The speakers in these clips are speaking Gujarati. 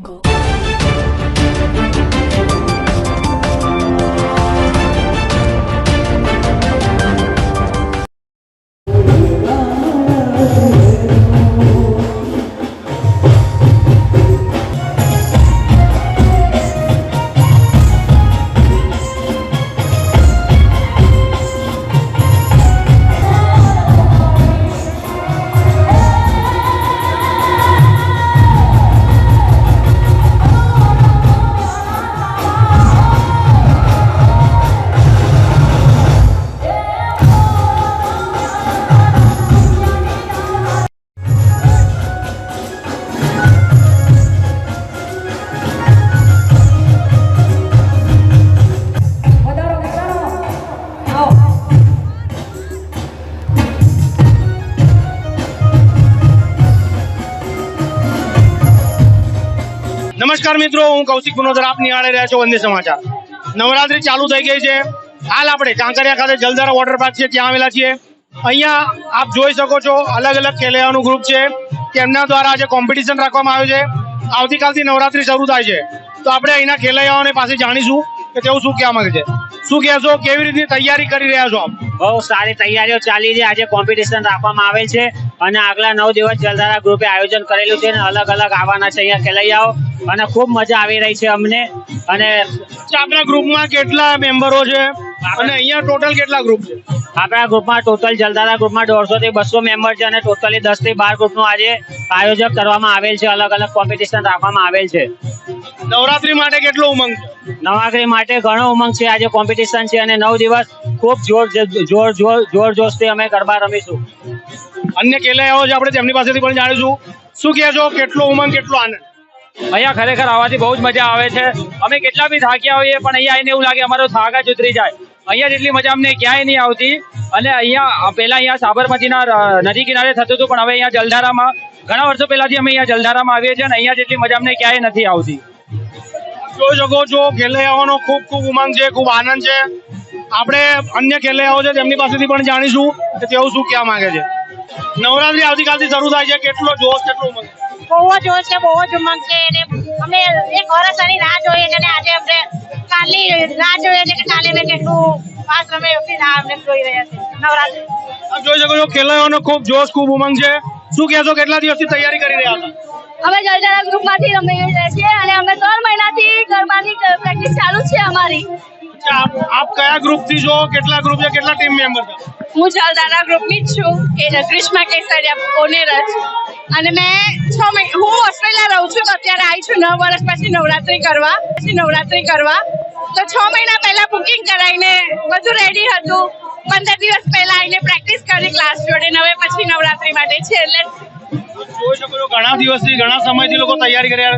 够。મિત્રો, હું કૌશિક પુનોદર આપ નિહાળે રહ્યા છો વંદે સમાચાર. નવરાત્રી ચાલુ થઈ ગઈ છે. હાલ આપણે કાંકરિયા ખાતે જલધારા વોટર પાર્ક છે, ત્યાં આવેલા છીએ. અહીંયા આપ જોઈ શકો છો અલગ અલગ ખેલૈયાનું ગ્રુપ છે. તેમના દ્વારા આજે કોમ્પિટિશન રાખવામાં આવ્યું છે. આવતીકાલથી નવરાત્રી શરૂ થાય છે. તો આપણે અહીંના ખેલૈયાઓને પાસે જાણીશું કે તેઓ શું કહેવા માંગે છે. શું કહેશો? કેવી રીતની તૈયારી કરી રહ્યા છો આપ? બહુ સારી તૈયારીઓ ચાલી છે. આજે કોમ્પિટિશન રાખવામાં આવેલ છે અને આગલા નવ દિવસ જલધારા ગ્રુપે આયોજન કરેલું છે અને અલગ અલગ આવવાના છે અહીંયા ખેલૈયાઓ. અને ખૂબ મજા આવી રહી છે અમને. અને આપણા ગ્રુપમાં કેટલા મેમ્બરો છે? અને અહીંયા ટોટલ કેટલા ગ્રુપ છે? આપણા ગ્રુપમાં ટોટલ જલધારા ગ્રુપમાં દોઢસો થી બસો મેમ્બર છે અને ટોટલી દસથી બાર ગ્રુપનું આજે આયોજન કરવામાં આવેલ છે. અલગ અલગ કોમ્પિટિશન રાખવામાં આવેલ છે. નવરાત્રી માટે કેટલો ઉમંગ નવાગરી માટે ઘણો ઉમંગ છે. આજે કોમ્પિટિશન છે અને નવ દિવસ ખૂબ જોર જોર જોર જોર જોશથી અમે ગરબા રમીશું. અન્ય ખેલૈયાઓ છે આપણે તેમની પાસેથી પણ જાણીશું. શું કહે છો? કેટલો ઉમંગ કેટલો આનંદ? અહીંયા ખરેખર આવવાથી બહુ જ મજા આવે છે. અમે કેટલા બી થાક્યા હોઈએ પણ અહીંયા આવીને એવું લાગે અમારો થાક જ ઉતરી જાય. અહીંયા જેટલી મજા અમને ક્યાંય નહીં આવતી. અને અહીંયા પહેલા અહીંયા સાબરમતીના નદી કિનારે થતું હતું પણ હવે અહીંયા જલધારામાં ઘણા વર્ષો પહેલાથી અમે અહીંયા જલધારામાં આવીએ છીએ અને અહીંયા જેટલી મજા અમને ક્યાંય નથી આવતી. જોઈ શકો છો ખેલૈયાઓનો ખૂબ ખૂબ ઉમંગ છે ખૂબ આનંદ છે. આપણે અન્ય ખેલૈયાઓ છે તેમની પાસેથી પણ જાણીશું કે તેઓ શું કહેવા માંગે છે. નવરાત્રી આવતીકાલથી શરૂ થાય છે. કેટલો જોશ કેટલો ઉમંગ. બહુ જ જોશ છે બહુ જ ઉમંગ છે. અને અમે એક વર્ષની રાહ જોઈએ છે અને આજે આપણે કાલની રાહ જોઈએ છે કે કાલે અમે કેટલું પાસ અમે એમની રાહ અમે જોઈ રહ્યા છે નવરાત્રી. જોઈ શકો છો ખેલૈયાઓનો ખૂબ જોશ ખૂબ ઉમંગ છે. શું કહેશો કેટલા દિવસથી તૈયારી કરી રહ્યા હતા અમે જલધારા ગ્રુપમાંથી રમી રહ્યા છીએ અને અમે અચ્છા, આપ કયા કયા ગ્રુપથી છો? કેટલા ગ્રુપ છે? કેટલા ટીમ મેમ્બર છો? હું જલધારા ગ્રુપની જ છું. એ ગ્રીષ્મા કેસરિયા ઓનેરજ અને મેં છ મહિના હું ઓસ્ટ્રેલિયા રહું છું અત્યારે આવી છું નવ વર્ષ પછી નવરાત્રી કરવા. પછી નવરાત્રી કરવા. તો છ મહિના પહેલા બુકિંગ કરાવીને બધું રેડી હતું. પંદર દિવસ પહેલા આવીને પ્રેક્ટિસ કરી ક્લાસ જોડે. ને હવે પછી નવરાત્રી માટે છે એટલે જોઈ શકો છો ઘણા દિવસથી ઘણા સમયથી લોકો તૈયારી કરી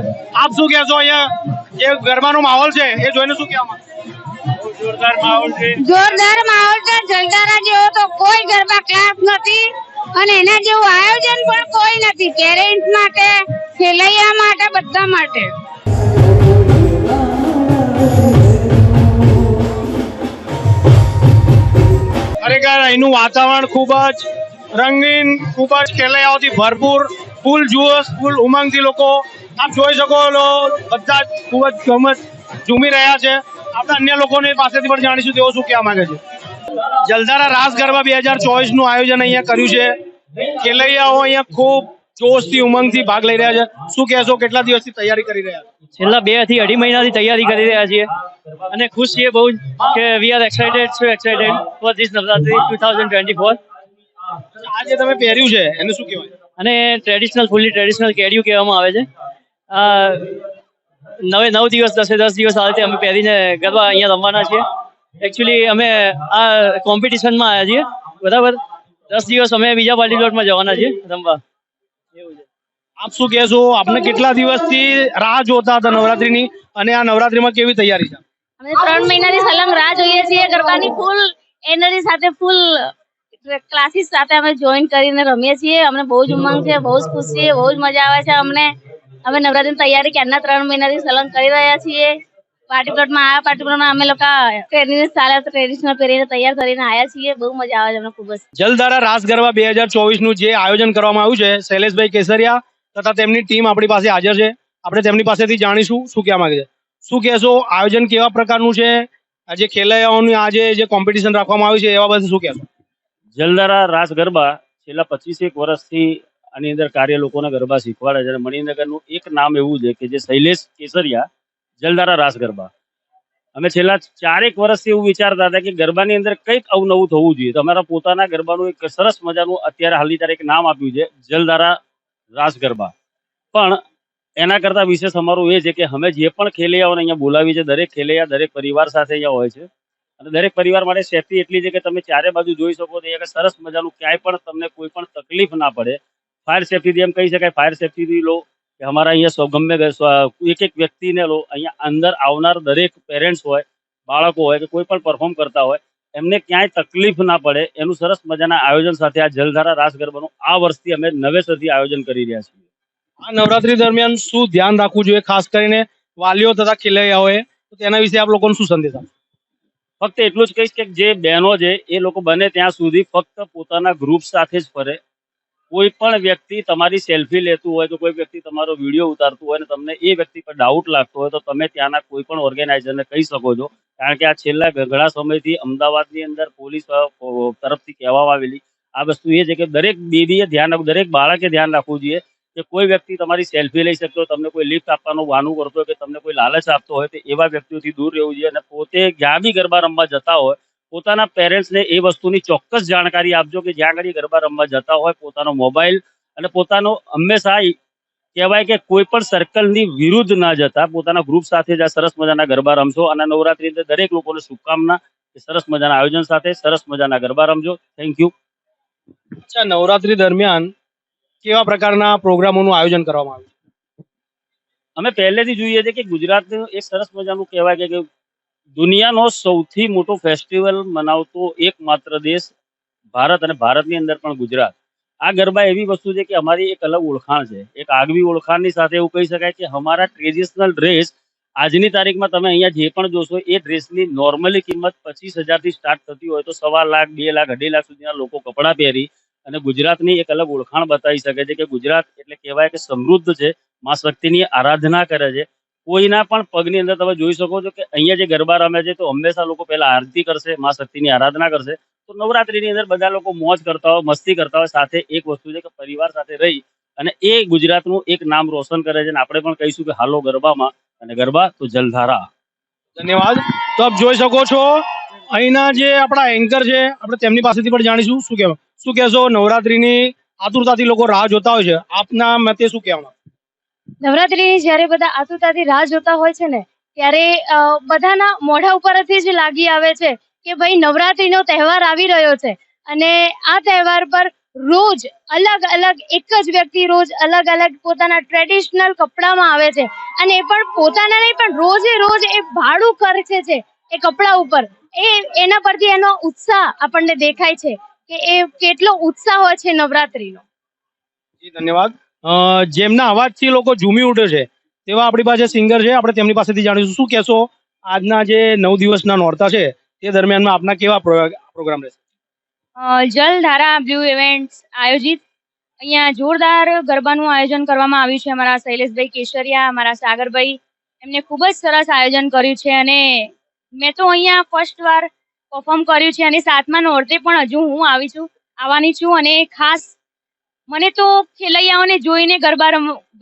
આપ શું કહેશો અહીંયા? જે ગરબાનો માહોલ છે એ જોઈને શું કહેવા માંગો જોરદાર માહોલ છે. જોરદાર માહોલ છે જલધારા જેવો તો કોઈ ગરબા ક્લાસ નથી અને એના જેવું આયોજન પણ કોઈ નથી પેરેન્ટ માટે ખેલૈયા માટે બધા માટે. ખરેખર અહીંનું વાતાવરણ ખૂબ જ રંગીન ખૂબ જ ખેલૈયાઓથી ભરપૂર ફૂલ જોશ ફૂલ ઉમંગથી લોકો આપ જોઈ શકો છો બધા ખૂબ જ ગમત ઝૂમી રહ્યા છે. આપણે અન્ય લોકોની પાસેથી પણ જાણીશું તેઓ શું કહેવા માંગે છે. જલધારા રાસ ગરબા બે હજાર ચોવીસનું આયોજન અહીંયા કર્યું છે. ખેલૈયાઓ અહીંયા ખૂબ જોશથી ઉમંગથી ભાગ લઈ રહ્યા છે. શું કહેશો કેટલા દિવસથી તૈયારી કરી રહ્યા છો? છેલ્લા બેથી અઢી મહિનાથી તૈયારી કરી રહ્યા છીએ. અને ખુશ છીએ બહુ કે we are excited so excited for this Navratri two thousand twenty four આ જે તમે પહેર્યું છે એને શું કહેવાય? અને ટ્રેડિશનલ ફૂલી ટ્રેડિશનલ કેડિયું કહેવામાં આવે છે. નવે નવ દિવસ દસે દસ દિવસ આ રીતે અમે પહેરીને ગરબા અહીંયા રમવાના છીએ. એકચ્યુઅલી અમે આ કોમ્પિટિશનમાં આવ્યા છીએ. બરાબર? દસ દિવસ અમે બીજા પાર્ટી પ્લોટમાં જવાના છીએ રમવા. એવું છે. આપ શું કહેશો? આપને કેટલા દિવસથી રાહ જોતા હતા નવરાત્રીની? અને આ નવરાત્રીમાં કેવી તૈયારી છે? અમે ત્રણ મહિનાથી સલંગ રાહ જોઈએ છીએ. ગરબાની ફૂલ એનર્જી સાથે ફૂલ ક્લાસીસ સાથે અમે જોઈન કરીને રમીએ છીએ. અમને બહુ જ ઉમંગ છે બહુ જ ખુશ છીએ બહુ જ મજા આવે છે અમને. અમે નવરાત્રીની તૈયારી ક્યારના ત્રણ મહિનાથી સલંગ કરી રહ્યા છીએ. પાર્ટી પ્લોટમાં આવ્યા પાર્ટી પ્લોટમાં અમે લોકો ટ્રેનિંગ ચાલે ટ્રેડિશનલ પહેરીને તૈયાર કરીને આવ્યા છીએ. બહુ મજા આવે છે અમને ખૂબ જ. જલધારા રાસ ગરબા બે હજાર ચોવીસનું જે આયોજન કરવામાં આવ્યું છે શૈલેષભાઈ કેસરિયા તથા તેમની ટીમ આપણી પાસે હાજર છે. આપણે તેમની પાસેથી જાણીશું શું કહેવા માંગે છે. શું કહેશો? આયોજન કેવા પ્રકારનું છે? આજે ખેલૈયાઓની આજે જે કોમ્પિટિશન રાખવામાં આવ્યું છે એવા બધા શું કહેશો? જલદારા રાસ ગરબા છેલ્લા પચીસેક વર્ષથી આની અંદર કાર્ય લોકોના ગરબા શીખવાડે છે. અને મણિનગરનું એક નામ એવું છે કે જે શૈલેષ કેસરિયા, જલધારા રાસ ગરબા. અમે છેલ્લા ચારેક વર્ષથી એવું વિચારતા હતા કે ગરબાની અંદર કંઈક અવનવું થવું જોઈએ. તો અમારા પોતાના ગરબાનું એક સરસ મજાનું અત્યારે હાલની તારીખ નામ આપ્યું છે, જલધારા રાસ ગરબા. પણ એના કરતાં વિશેષ અમારું એ છે કે અમે જે પણ ખેલૈયાઓને અહીંયા બોલાવી છે દરેક ખેલૈયા, દરેક પરિવાર સાથે અહીંયા હોય છે. અને દરેક પરિવાર માટે સેફટી એટલી છે કે તમે ચારે બાજુ જોઈ શકો તો એક સરસ મજાનું ક્યાંય પણ તમને કોઈ પણ તકલીફ ના પડે. ફાયર સેફટીથી એમ કહી શકાય ફાયર સેફટીથી લો કે અમારા અહીંયા સૌ ગમે તે સ્વ- એક એક વ્યક્તિને લો અહીંયા અંદર આવનાર દરેક પેરેન્ટ્સ હોય બાળકો હોય કે કોઈ પણ પરફોર્મ કરતા હોય એમને ક્યાંય તકલીફ ના પડે એનું સરસ મજાના આયોજન સાથે આ જલધારા રાસ ગરબાનું આ વર્ષથી અમે નવેસરથી આયોજન કરી રહ્યા છીએ. આ નવરાત્રી દરમિયાન શું ધ્યાન રાખવું જોઈએ ખાસ કરીને વાલીઓ તથા ખેલૈયાઓએ? તો તેના વિશે આપ લોકોને શું સંદેશ આપશો? ફક્ત એટલું જ કહીશ કે જે બહેનો છે એ લોકો બને ત્યાં સુધી ફક્ત પોતાના ગ્રુપ સાથે જ ફરે. કોઈ પણ વ્યક્તિ તમારી સેલ્ફી લેતું હોય કે કોઈ વ્યક્તિ તમારો વીડિયો ઉતારતું હોય અને તમને એ વ્યક્તિ પર ડાઉટ લાગતો હોય તો તમે ત્યાંના કોઈ પણ ઓર્ગેનાઇઝરને કહી શકો છો. કારણ કે આ છેલ્લા ઘણા સમયથી અમદાવાદની અંદર પોલીસ તરફથી કહેવામાં આવેલી આ વસ્તુ એ છે કે દરેક દીદીએ ધ્યાન રાખવું, દરેક બાળકે ધ્યાન રાખવું જોઈએ કે કોઈ વ્યક્તિ તમારી સેલ્ફી લઈ શકતો તમને કોઈ લિફ્ટ આપવાનું વાનું કરતો હોય કે તમને કોઈ લાલચ આપતો હોય તો એવા વ્યક્તિઓથી દૂર રહેવું જોઈએ અને પોતે જ્યાં બી ગરબા રમવા જતા હોય પોતાના પેરેન્ટ્સને એ વસ્તુની ચોક્કસ જાણકારી આપજો કે જ્યાં આગળ ગરબા રમવા જતા હોય પોતાનો મોબાઈલ અને પોતાનો હંમેશા કહેવાય કે કોઈ પણ સર્કલની વિરુદ્ધ ના જતા પોતાના ગ્રુપ સાથે જ આ સરસ મજાના ગરબા રમશો અને નવરાત્રી અંદર દરેક લોકોને શુભકામના સરસ મજાના આયોજન સાથે સરસ મજાના ગરબા રમજો. થેન્ક યુ અચ્છા નવરાત્રી દરમિયાન કેવા પ્રકારના પ્રોગ્રામોનું આયોજન કરવામાં આવ્યું અમે પહેલેથી જોઈએ છે કે ગુજરાતનું એક સરસ મજાનું કહેવાય કે દુનિયાનો સૌથી મોટો ફેસ્ટિવલ મનાવતો એકમાત્ર દેશ ભારત અને ભારતની અંદર પણ ગુજરાત. આ ગરબા એવી વસ્તુ છે કે અમારી એક અલગ ઓળખાણ છે. એક આગવી ઓળખાણની સાથે એવું કહી શકાય કે અમારા ટ્રેડિશનલ ડ્રેસ આજની તારીખમાં તમે અહીંયા જે પણ જોશો, એ ડ્રેસની નોર્મલી કિંમત પચીસ હજારથી સ્ટાર્ટ થતી હોય તો સવા લાખ, બે લાખ, અઢી લાખ સુધીના લોકો કપડાં પહેરી અને ગુજરાતની એક અલગ ઓળખાણ બતાવી શકે છે કે ગુજરાત એટલે કહેવાય કે સમૃદ્ધ છે મા શક્તિની આરાધના કરે છે. કોઈના પણ પગની અંદર તમે જોઈ શકો છો કે અહીંયા જે ગરબા રમે છે, તો હંમેશા લોકો પહેલા આરતી કરશે, મા શક્તિની આરાધના કરશે. તો નવરાત્રીની અંદર બધા લોકો મોજ કરતા હોય, મસ્તી કરતા હોય. સાથે એક વસ્તુ છે કે પરિવાર સાથે રહી અને એ ગુજરાતનું એક નામ રોશન કરે છે અને આપણે પણ કહીશું કે હાલો ગરબામાં અને ગરબા તો જલધારા. ધન્યવાદ. તો જોઈ શકો છો, અહીંના જે આપણા એન્કર છે, આપણે તેમની પાસેથી પણ જાણીશું. શું કહેવા શું કહેશો? નવરાત્રીની આતુરતાથી લોકો રાહ જોતા હોય છે. આપના મતે શું કહેવા? નવરાત્રીની જ્યારે બધા આતુરતાથી રાહ જોતા હોય છે ને, ત્યારે બધાના મોઢા ઉપરથી જ લાગી આવે છે કે ભાઈ નવરાત્રીનો તહેવાર આવી રહ્યો છે. અને આ તહેવાર પર રોજ અલગ અલગ, એક જ વ્યક્તિ રોજ અલગ અલગ પોતાના ટ્રેડિશનલ કપડામાં આવે છે. અને એ પણ પોતાના નહીં, પણ રોજે રોજ એ ભાડું ખર્ચે છે એ કપડા ઉપર. એ, એના પરથી એનો ઉત્સાહ આપણને દેખાય છે કે એ કેટલો ઉત્સાહ હોય છે નવરાત્રીનો. ધન્યવાદ. જેમના અવાજથી લોકો ઝૂમી ઉઠે છે, તેવા આપણી પાસે સિંગર છે, આપણે તેમની પાસેથી જાણીશું. શું કહેશો? આજના જે નવ દિવસના નોરતા છે, તે દરમિયાનમાં આપના કેવા પ્રો- પ્રોગ્રામ રહેશે? જલ જલધારા બ્લુ ઇવેન્ટ્સ આયોજિત. અહીંયા જોરદાર ગરબાનું આયોજન કરવામાં આવ્યું છે અમારા શૈલેષભાઈ કેશરિયા, અમારા સાગરભાઈ. એમને ખૂબ જ સરસ આયોજન કર્યું છે અને મેં તો અહીંયા ફર્સ્ટ વાર પરફોર્મ કર્યું છે અને સાતમા નોરતે પણ હજુ હું આવી છું, આવવાની છું અને ખાસ મને તો ખેલૈયાઓને જોઈને ગરબા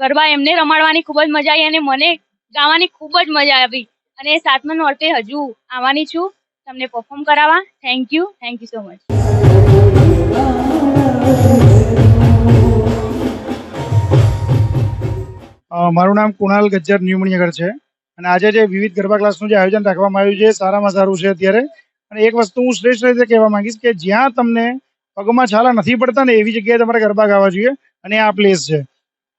ગરબા એમને રમાડવાની ખૂબ જ મજા આવી અને મને ગાવાની ખૂબ જ મજા આવી. અને સાતમા નોર્તે હજુ આવવાની છું. તમને પરફોર્મ કરાવવા. Thank you thank you so much મારું નામ કુણાલ ગજ્જર ન્યુ મણિનગર છે. અને આજે જે વિવિધ ગરબા ક્લાસનું જે આયોજન રાખવામાં આવ્યું છે સારામાં સારું છે અત્યારે. અને એક વસ્તુ હું શ્રેષ્ઠ રીતે કહેવા માંગીશ કે જ્યાં તમને પગમાં છાલા નથી પડતા ને એવી જગ્યાએ તમારે ગરબા ગાવા જોઈએ. અને આ પ્લેસ છે.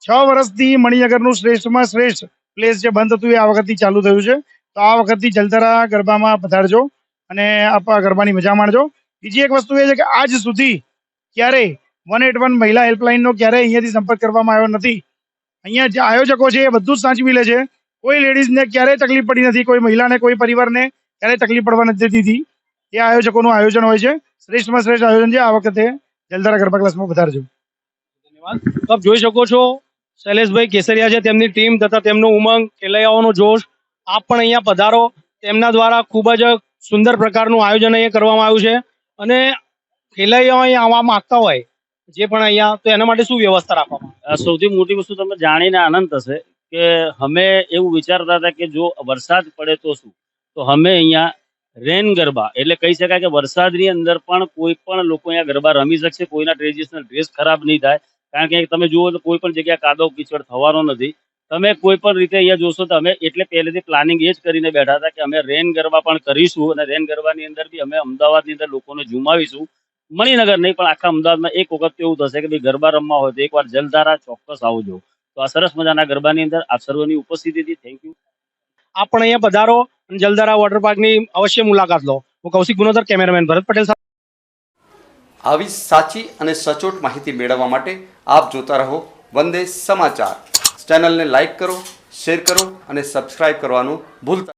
છ વર્ષથી મણિનગરનું શ્રેષ્ઠમાં શ્રેષ્ઠ પ્લેસ જે બંધ હતું એ આ વખતથી ચાલુ થયું છે. તો આ વખતથી જલધારા ગરબામાં પધારજો અને આપ ગરબાની મજા માણજો. બીજી એક વસ્તુ એ છે કે આજ સુધી ક્યારેય વન એટ વન મહિલા હેલ્પલાઇનનો ક્યારેય અહીંયાથી સંપર્ક કરવામાં આવ્યો નથી. અહીંયા જે આયોજકો છે એ બધું જ સાચવી લે છે. કોઈ લેડીઝને ક્યારેય તકલીફ પડી નથી, કોઈ મહિલાને, કોઈ પરિવારને ક્યારેય તકલીફ પડવા નથી દીધી એ આયોજકોનું આયોજન હોય છે. શ્રેષ્ઠમાં શ્રેષ્ઠ આયોજન છે. આ વખતે જલધારા ગરબા ક્લાસમાં વધારજો. ધન્યવાદ. આપ જોઈ શકો છો શૈલેષભાઈ કેસરિયા છે તેમની ટીમ તથા તેમનું ઉમંગ ખેલૈયાઓનો જોશ. આપ પણ અહીંયા પધારો. તેમના દ્વારા ખૂબ જ સુંદર પ્રકારનું આયોજન અહીંયા કરવામાં આવ્યું છે. અને ખેલૈયાઓ અહીંયા આવવા માંગતા હોય જે પણ અહીંયા તો એના માટે શું વ્યવસ્થા રાખવામાં આ સૌથી મોટી વસ્તુ તમે જાણીને આનંદ થશે કે અમે એવું વિચારતા હતા કે જો વરસાદ પડે તો શું? તો અમે અહીંયા રેન ગરબા, એટલે કહી શકાય કે વરસાદની અંદર પણ કોઈ પણ લોકો અહીંયા ગરબા રમી શકશે, કોઈના ટ્રેડિશનલ ડ્રેસ ખરાબ નહીં થાય. કારણ કે તમે જુઓ તો કોઈ પણ જગ્યાએ કાદવ કીચડ થવાનો નથી. તમે કોઈ પણ રીતે અહીંયા જોશો તો અમે એટલે પહેલેથી પ્લાનિંગ એ જ કરીને બેઠા હતા કે અમે રેન ગરબા પણ કરીશું અને રેન ગરબાની અંદર બી અમે અમદાવાદની અંદર લોકોને ઝુમાવીશું. મણિનગર નહીં, પણ આખા અમદાવાદમાં એક વખત એવું થશે કે ભાઈ ગરબા રમવા હોય તો એકવાર જલધારા ચોક્કસ આવજો. તો આ સરસ મજાના ગરબાની અંદર આપ સર્વની ઉપસ્થિતિથી થેન્ક યુ આપ અહીંયા પધારો. અને વોટર પાર્કની અવશ્ય મુલાકાત લો. હું કૌશિક ગુનોદર કેમેરામેન ભરત પટેલ આવી સાચી અને સચોટ માહિતી મેળવવા માટે આપ જોતા રહો વંદે સમાચાર. ચેનલને લાઇક કરો શેર કરો અને સબસ્ક્રાઇબ કરવાનું ભૂલતા